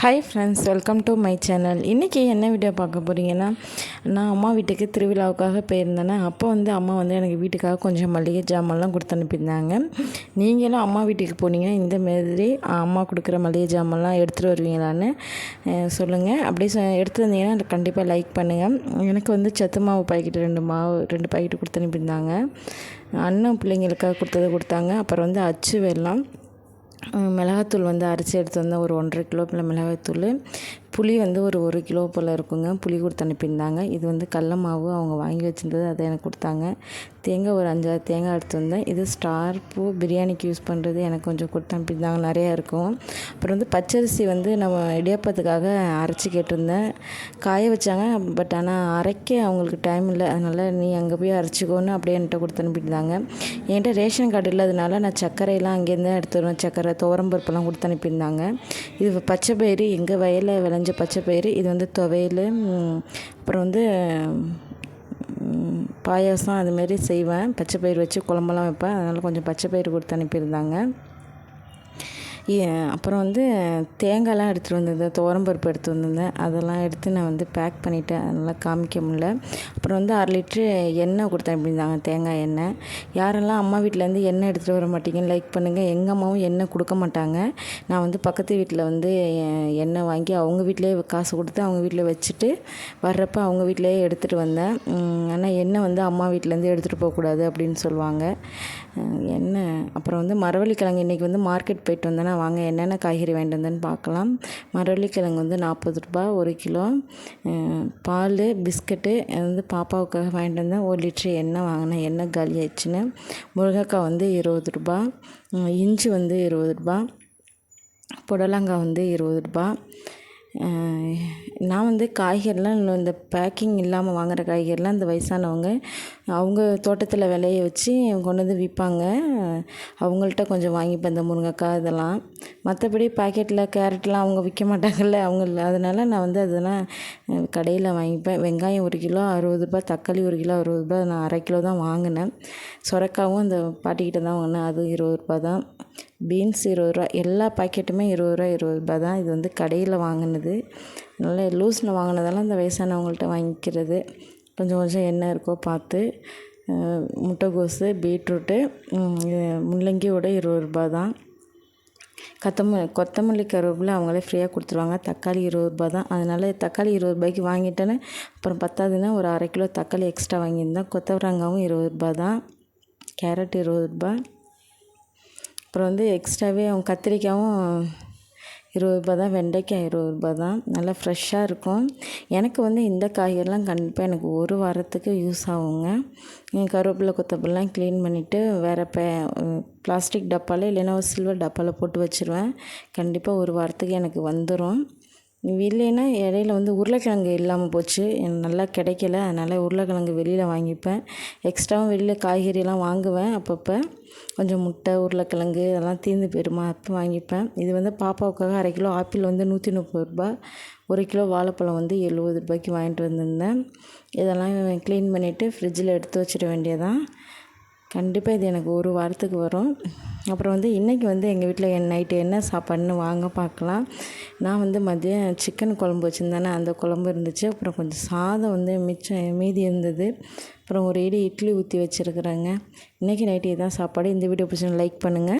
Hi friends welcome to my channel இன்றைக்கி என்ன video பார்க்க போகிறீங்கன்னா நான் அம்மா வீட்டுக்கு திருவிழாவுக்காக போயிருந்தேனே அப்போ வந்து அம்மா வந்து எனக்கு வீட்டுக்காக கொஞ்சம் மளிகை ஜாமான்லாம் கொடுத்து அனுப்பியிருந்தாங்க. நீங்களும் அம்மா வீட்டுக்கு போனீங்கன்னா இந்த மாதிரி அம்மா கொடுக்குற மளிகை ஜாமான்லாம் எடுத்துகிட்டு வருவீங்களான்னு சொல்லுங்கள் அப்படியே சொ எடுத்து வந்தீங்கன்னா கண்டிப்பாக லைக் பண்ணுங்கள் எனக்கு வந்து சத்து மாவு பாக்கெட்டு ரெண்டு மாவு ரெண்டு பாக்கெட்டு கொடுத்து அனுப்பியிருந்தாங்க. அண்ணன் பிள்ளைங்களுக்காக கொடுத்தது கொடுத்தாங்க. அப்புறம் வந்து அச்சு வெல்லம். மிளகாத்தூள் வந்து அரைச்சி எடுத்து வந்தேன். ஒரு ஒன்றரை கிலோ மிளகாத்தூள். புளி வந்து ஒரு ஒரு கிலோ போல் இருக்குங்க. புளி கொடுத்து அனுப்பியிருந்தாங்க. இது வந்து கடல மாவு அவங்க வாங்கி வச்சுருந்தது அதை எனக்கு கொடுத்தாங்க. தேங்காய் ஒரு அஞ்சாறு தேங்காய் எடுத்து வந்தேன். இது ஸ்டார் பூ பிரியாணிக்கு யூஸ் பண்ணுறது எனக்கு கொஞ்சம் கொடுத்து அனுப்பியிருந்தாங்க. நிறையா இருக்கும். அப்புறம் வந்து பச்சரிசி வந்து நம்ம இடியாப்பத்துக்காக அரைச்சி கேட்டிருந்தேன். காய வச்சாங்க பட் ஆனால் அரைக்க அவங்களுக்கு டைம் இல்லை. அதனால் நீ அங்கே போய் அரைச்சிக்கோன்னு அப்படியே என்கிட்ட கொடுத்து அனுப்பியிருந்தாங்க. என்கிட்ட ரேஷன் கார்டு இல்லாதனால நான் சர்க்கரையெல்லாம் அங்கேருந்து எடுத்துருவேன். சர்க்கரை துவரம்பருப்பெல்லாம் கொடுத்து அனுப்பியிருந்தாங்க. இது பச்சை பயிறு எங்கள் வயலில் விளைஞ்ச கொஞ்சம் பச்சை பயிறு இது வந்து துவையல் அப்புறம் வந்து பாயாசம் அதுமாரி செய்வேன். பச்சை பயிறு வச்சு குழம்பெல்லாம் வைப்பேன். அதனால் கொஞ்சம் பச்சை பயிறு கொடுத்து அனுப்பியிருந்தாங்க. அப்புறம் வந்து தேங்காய்லாம் எடுத்துகிட்டு வந்திருந்தேன் துவரம்பருப்பு எடுத்து வந்திருந்தேன் அதெல்லாம் எடுத்து நான் வந்து பேக் பண்ணிவிட்டேன் அதனால் காமிக்க முடில அப்புறம் வந்து அரை லிட்ரு எண்ணெய் கொடுத்தேன் அப்படிந்தாங்க தேங்காய் எண்ணெய். யாரெல்லாம் அம்மா வீட்டிலேருந்து எண்ணெய் எடுத்துகிட்டு வர மாட்டீங்கன்னு லைக் பண்ணுங்கள் எங்கள் அம்மாவும் எண்ணெய் கொடுக்க மாட்டாங்க. நான் வந்து பக்கத்து வீட்டில் வந்து எண்ணெய் வாங்கி அவங்க வீட்டிலே காசு கொடுத்து அவங்க வீட்டில் வச்சுட்டு வர்றப்போ அவங்க வீட்டிலேயே எடுத்துகிட்டு வந்தேன். ஆனால் எண்ணெய் வந்து அம்மா வீட்டிலேருந்து எடுத்துகிட்டு போகக்கூடாது அப்படின்னு சொல்லுவாங்க. எண்ணெய். அப்புறம் வந்து மரவள்ளிக்கிழங்கு இன்றைக்கி வந்து மார்க்கெட் போயிட்டு வந்தேன்னா வாங்க என்னென்ன காய்கறி வாங்கிட்டு பார்க்கலாம். மரவள்ளிக்கிழங்கு வந்து நாற்பது ரூபா ஒரு கிலோ. பால் பிஸ்கட்டு வந்து பாப்பாவுக்காக வாங்கிட்டு வந்தேன் ஒரு லிட்ரு எண்ணெய் வாங்கினேன். எண்ணெய் காலி ஆயிடுச்சுன்னு. முருங்கைக்காய் வந்து இருபது ரூபா இஞ்சி வந்து இருபது ரூபா புடலங்காய் வந்து இருபது ரூபா நான் வந்து காய்கறிலாம் இந்த பேக்கிங் இல்லாமல் வாங்குகிற காய்கறிலாம் இந்த வயசானவங்க அவங்க தோட்டத்தில் விளைய வச்சு கொண்டு வந்து விற்பாங்க அவங்கள்ட்ட கொஞ்சம் வாங்கிப்பேன் இந்த முருங்கைக்காய் இதெல்லாம். மற்றபடி பாக்கெட்டில் கேரட்லாம் அவங்க விற்க மாட்டாங்கல்ல அவங்க அதனால் நான் வந்து அதெல்லாம் கடையில் வாங்கிப்பேன். வெங்காயம் ஒரு கிலோ அறுபது ரூபாய் தக்காளி ஒரு கிலோ அறுபது ரூபாய் நான் அரை கிலோ தான் வாங்கினேன். சுரக்காவும் அந்த பாட்டிக்கிட்ட தான் வாங்கினேன். அதுவும் இருபது ரூபாய் தான். பீன்ஸ் இருபது ரூபா எல்லா பாக்கெட்டுமே இருபது ரூபா இருபது ரூபா தான். இது வந்து கடையில் வாங்கினது. நல்ல லூஸில் வாங்கினதெல்லாம் இந்த வயசானவங்கள்ட்ட வாங்கிக்கிறது. கொஞ்சம் கொஞ்சம் என்ன இருக்கோ பார்த்து முட்டைகோஸு பீட்ரூட்டு முள்ளங்கியோட இருபது ரூபா தான். கொத்தமல்லி கொத்தமல்லி கருவேப்பிலை அவங்களே ஃப்ரீயாக கொடுத்துருவாங்க. தக்காளி இருபது ரூபா தான். அதனால் தக்காளி இருபது ரூபாய்க்கு வாங்கிட்டேன்னு அப்புறம் பத்தாதுன்னா ஒரு அரை கிலோ தக்காளி எக்ஸ்ட்ரா வாங்கியிருந்தேன். கொத்தவரங்காவும் இருபது ரூபா தான். கேரட் இருபது ரூபா. அப்புறம் வந்து எக்ஸ்ட்ராவே அவங்க கத்திரிக்காயும் இருபது ரூபா தான் வெண்டைக்காய் இருபது ரூபா தான். நல்லா ஃப்ரெஷ்ஷாக இருக்கும். எனக்கு வந்து இந்த காய்கறிலாம் கண்டிப்பாக எனக்கு ஒரு வாரத்துக்கு யூஸ் ஆகுங்க. கருவேப்பிலை கொத்தப்பில்லாம் க்ளீன் பண்ணிவிட்டு வேறு பே பிளாஸ்டிக் டப்பாவில் இல்லைன்னா ஒரு சில்வர் டப்பாவில் போட்டு வச்சுருவேன். கண்டிப்பாக ஒரு வாரத்துக்கு எனக்கு வந்துடும் இல்லைன்னா இடையில வந்து உருளைக்கிழங்கு இல்லாமல் போச்சு. நல்லா கிடைக்கல. அதனால் உருளைக்கிழங்கு வெளியில் வாங்கிப்பேன். எக்ஸ்ட்ராவும் வெளியில் காய்கறியெல்லாம் வாங்குவேன் அப்பப்போ. கொஞ்சம் முட்டை உருளைக்கிழங்கு அதெல்லாம் தீர்ந்து போயிடுமா அப்போ வாங்கிப்பேன். இது வந்து பாப்பாவுக்காக அரை கிலோ ஆப்பிள் வந்து நூற்றி முப்பது ரூபா ஒரு கிலோ வாழைப்பழம் வந்து எழுபது ரூபாய்க்கு வாங்கிட்டு வந்திருந்தேன். இதெல்லாம் க்ளீன் பண்ணிவிட்டு ஃப்ரிட்ஜில் எடுத்து வச்சிட வேண்டியதான் கண்டிப்பாக இது எனக்கு ஒரு வாரத்துக்கு வரும். அப்புறம் வந்து இன்றைக்கி வந்து எங்கள் வீட்டில் என் நைட்டு என்ன சாப்பாடுன்னு வாங்க பார்க்கலாம் நான் வந்து மதியம் சிக்கன் குழம்பு வச்சுருந்தேனே. அந்த குழம்பு இருந்துச்சு. அப்புறம் கொஞ்சம் சாதம் வந்து மிச்சம் மீதி இருந்தது. அப்புறம் ஒரு இடி இட்லி ஊற்றி வச்சுருக்குறேங்க. இன்றைக்கி நைட்டு இதுதான் சாப்பாடு. இந்த வீடியோ பிடிச்சி லைக் பண்ணுங்கள்